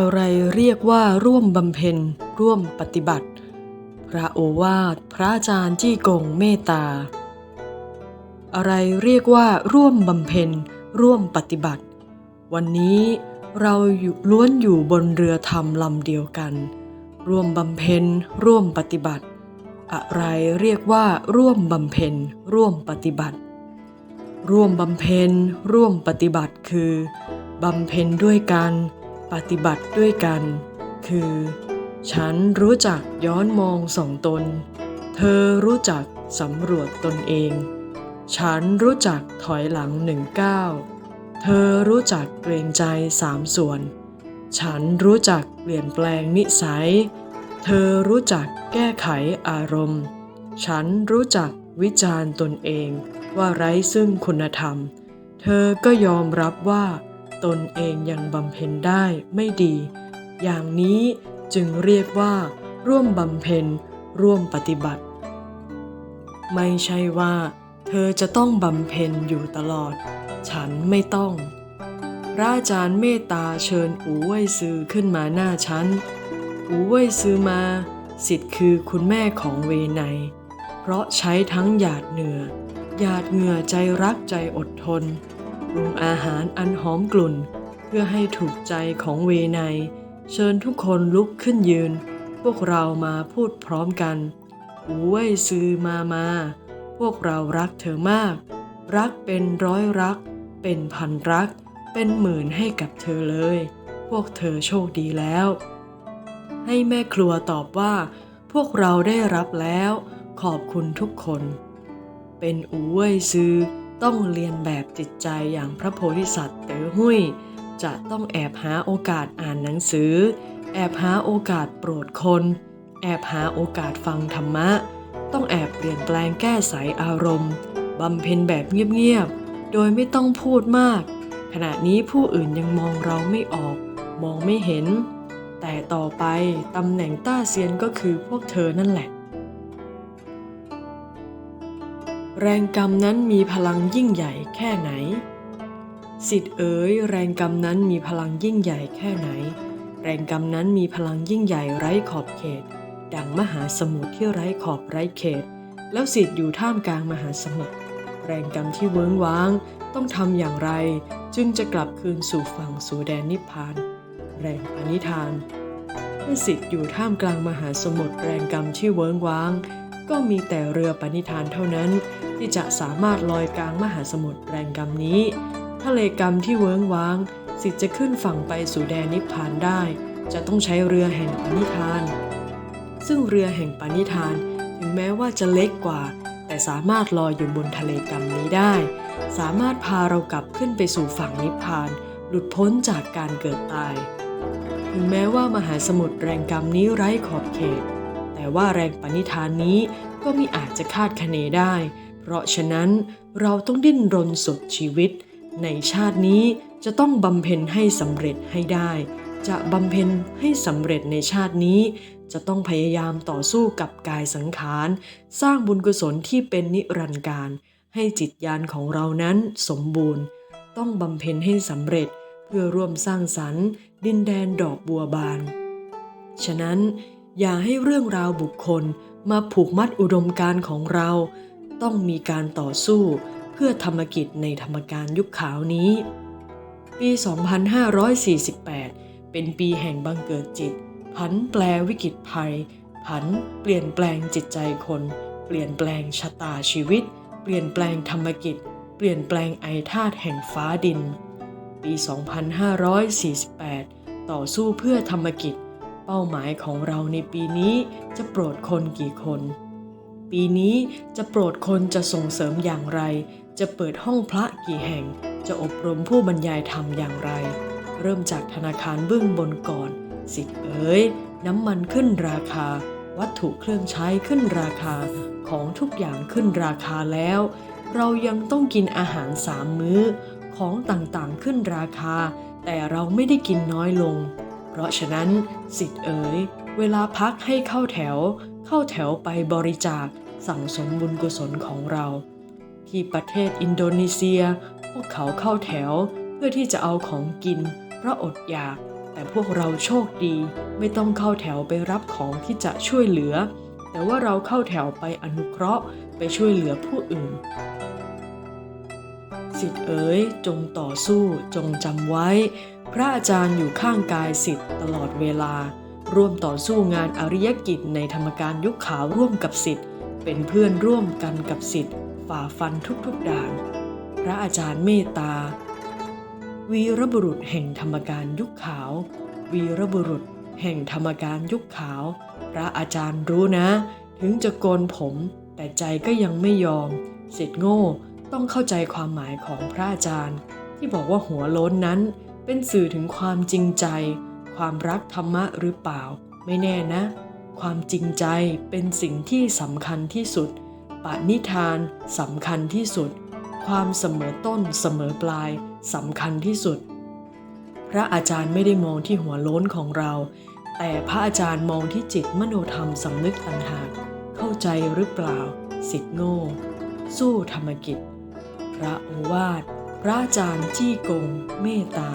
อะไรเรียกว่าร่วมบำเพ็ญ ร่วมปฏิบัติ พระโอวาทพระอาจารย์จี้กงเมตตา อะไรเรียกว่าร่วมบำเพ็ญ ร่วมปฏิบัติ วันนี้เราล้วนอยู่บนเรือธรรมลำเดียวกัน ร่วมบำเพ็ญ ร่วมปฏิบัติ อะไรเรียกว่าร่วมบำเพ็ญ ร่วมปฏิบัติ ร่วมบำเพ็ญ ร่วมปฏิบัติคือบำเพ็ญด้วยกัน ปฏิบัติด้วยกัน คือ ฉันรู้จักย้อนมองสองตน เธอรู้จักสำรวจตนเอง ฉันรู้จักถอยหลังหนึ่งก้าวเธอรู้จักเกรงใจสามส่วน ฉันรู้จักเปลี่ยนแปลงนิสัย เธอรู้จักแก้ไขอารมณ์ ฉันรู้จักวิจารณ์ตนเองว่าไร้ซึ่งคุณธรรม เธอก็ยอมรับว่า ตนเองยังบำเพ็ญได้ไม่ดี อย่างนี้จึงเรียกว่า ร่วมบำเพ็ญ ร่วมปฏิบัติ ไม่ใช่ว่า เธอจะต้องบำเพ็ญอยู่ตลอด ฉันไม่ต้อง พระอาจารย์เมตตาเชิญอูเว่ยซือขึ้นมาหน้าชั้นอูเว่ยซือมา สิทธิ์คือคุณแม่ของเวไนเพราะใช้ทั้งหยาดเหงื่อหยาดเหงื่อใจรักใจอดทน รุงอาหารอันหอมกลุ่น เพื่อให้ถูกใจของเวไนเชิญทุกคนลุกขึ้นยืน พวกเรามาพูดพร้อมกันอูเว่ยซือมามา พวกเรารักเธอมาก รักเป็นร้อยรัก เป็นพันรัก เป็นหมื่นให้กับเธอเลย พวกเธอโชคดีแล้ว ให้แม่ครัวตอบว่า พวกเราได้รับแล้ว ขอบคุณทุกคน เป็นอูเว่ยซือ ต้องเรียนแบบจิตใจอย่างพระโพธิสัตว์เต๋อหุ้ย จะต้องแอบหาโอกาสอ่านหนังสือ แอบหาโอกาสโปรดคน แอบหาโอกาสฟังธรรมะ ต้องแอบเปลี่ยนแปลงแก้ไขอารมณ์บำเพ็ญแบบเงียบๆ โดยไม่ต้องพูดมาก ขณะนี้ผู้อื่นยังมองเราไม่ออก มองไม่เห็น แต่ต่อไปตำแหน่งต้าเซียนก็คือพวกเธอนั่นแหละ แรงกรรมนั้นมีพลังยิ่งใหญ่แค่ไหน สิทธิ์เอ๋ยแรงกรรมนั้นมีพลังยิ่งใหญ่แค่ไหน แรงกรรมนั้นมีพลังยิ่งใหญ่ไร้ขอบเขต ดังมหาสมุทรที่ไร้ขอบไร้เขต แล้วสิทธิ์อยู่ท่ามกลางมหาสมุทรแรงกรรมที่เวิ้งว้าง ต้องทำอย่างไร จึงจะกลับคืนสู่ฝั่งสู่แดนนิพพาน แรงปณิธานเมื่อสิทธิ์อยู่ท่ามกลางมหาสมุทรแรงกรรมที่เวิ้งว้าง ก็มีแต่เรือปณิธานเท่านั้น ที่จะสามารถลอยกลางมหาสมุทรแรงกรรมนี้ ทะเลกรรมที่เวิ้งว้าง สิทธิ์จะขึ้นฝั่งไปสู่แดนนิพพานได้ จะต้องใช้เรือแห่งปณิธาน ซึ่งเรือแห่งปณิธาน ถึงแม้ว่าจะเล็กกว่า แต่สามารถลอยอยู่บนทะเลกรรมนี้ได้ สามารถพาเรากลับขึ้นไปสู่ฝั่งนิพพาน หลุดพ้นจากการเกิดตาย ถึงแม้ว่ามหาสมุทรแรงกรรมนี้ไร้ขอบเขต ว่าแรงปณิธานนี้ก็มิอาจจะคาดคะเนได้ เพราะฉะนั้นเราต้องดิ้นรนสุดชีวิต ในชาตินี้จะต้องบำเพ็ญให้สำเร็จให้ได้ จะบำเพ็ญให้สำเร็จในชาตินี้ จะต้องพยายามต่อสู้กับกายสังขาร สร้างบุญกุศลที่เป็นนิรันดร์การ ให้จิตญาณของเรานั้นสมบูรณ์ ต้องบำเพ็ญให้สำเร็จเพื่อร่วมสร้างสรรค์ ดินแดนดอกบัวบาน ฉะนั้น อย่าให้เรื่องราวบุคคลมาผูกมัดอุดมการของเรา ต้องมีการต่อสู้เพื่อธรรมกิจในธรรมการยุคขาวนี้ ปี 2548 เป็นปีแห่งบังเกิดจิต ผันแปลวิกฤตภัย ผันเปลี่ยนแปลงจิตใจคน เปลี่ยนแปลงชะตาชีวิต เปลี่ยนแปลงธรรมกิจ เปลี่ยนแปลงไอธาตุแห่งฟ้าดิน ปี 2548 ต่อสู้เพื่อธรรมกิจ เป้าหมายของเราในปีนี้จะโปรดคนกี่คน ปีนี้จะโปรดคนจะส่งเสริมอย่างไร จะเปิดห้องพระกี่แห่ง จะอบรมผู้บรรยายธรรมอย่างไร เริ่มจากธนาคารเบื้องบนก่อน สิทธิ์เอ๋ยน้ำมันขึ้นราคา วัตถุเครื่องใช้ขึ้นราคาของทุกอย่างขึ้นราคาแล้ว เรายังต้องกินอาหารสามมื้อ ของต่างๆขึ้นราคา แต่เราไม่ได้กินน้อยลง เพราะฉะนั้นสิทธิ์เอ๋ยเวลาพักให้เข้าแถว เข้าแถวไปบริจาคสั่งสมบุญกุศลของเรา ที่ประเทศอินโดนีเซีย พวกเขาเข้าแถวเพื่อที่จะเอาของกิน เพราะอดอยาก แต่พวกเราโชคดี ไม่ต้องเข้าแถวไปรับของที่จะช่วยเหลือ แต่ว่าเราเข้าแถวไปอนุเคราะห์ไปช่วยเหลือผู้อื่น สิทธิ์เอ๋ยจงต่อสู้จงจำไว้ พระอาจารย์อยู่ข้างกายสิทธิ์ตลอดเวลา ร่วมต่อสู้งานอริยกิจในธรรมการยุคขาวร่วมกับสิทธิ์ เป็นเพื่อนร่วมกันกับสิทธิ์ ฝ่าฟันทุกๆด่าน พระอาจารย์เมตตา วีรบุรุษแห่งธรรมการยุคขาว วีรบุรุษแห่งธรรมการยุคขาว พระอาจารย์รู้นะ ถึงจะโกนผม แต่ใจก็ยังไม่ยอม สิทธิ์โง่ ต้องเข้าใจความหมายของพระอาจารย์ ที่บอกว่าหัวโล้นนั้น เป็นสื่อถึงความจริงใจ ความรักธรรมะหรือเปล่า ไม่แน่นะ ความจริงใจเป็นสิ่งที่สำคัญที่สุดปณิธานสำคัญที่สุด ความเสมอต้นเสมอปลายสำคัญที่สุด พระอาจารย์ไม่ได้มองที่หัวโล้นของเรา แต่พระอาจารย์มองที่จิตมโนธรรมสำนึกต่างหาก เข้าใจหรือเปล่า สิทธิโง่ สู้ธรรมกิจ พระโอวาท พระอาจารย์จี้กงเมตตา